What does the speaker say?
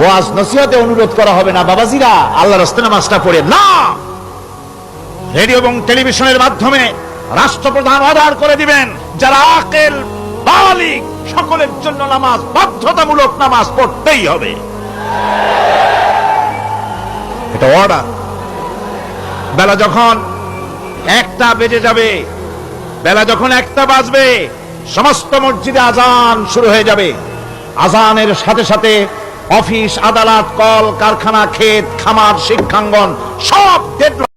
ওয়াজ নসিহতে অনুরোধ করা হবে না, বাবাজিরা। আল্লাহ রাস্তে নামাজটা পড়ে না। রেডিও এবং টেলিভিশনের মাধ্যমে রাষ্ট্রপ্রধান অর্ডার করে দিবেন, যারা আকেল বালিক, সকলের জন্য নামাজ, বাধ্যতামূলক নামাজ পড়তেই হবে। এটা অর্ডার বেলা যখন একটা বেজে যাবে, বেলা যখন একটা বাজবে, সমস্ত মসজিদে আজান শুরু হয়ে যাবে। আজানের সাথে সাথে অফিস আদালত কল কারখানা ক্ষেত খামার শিক্ষাঙ্গন সব ডেড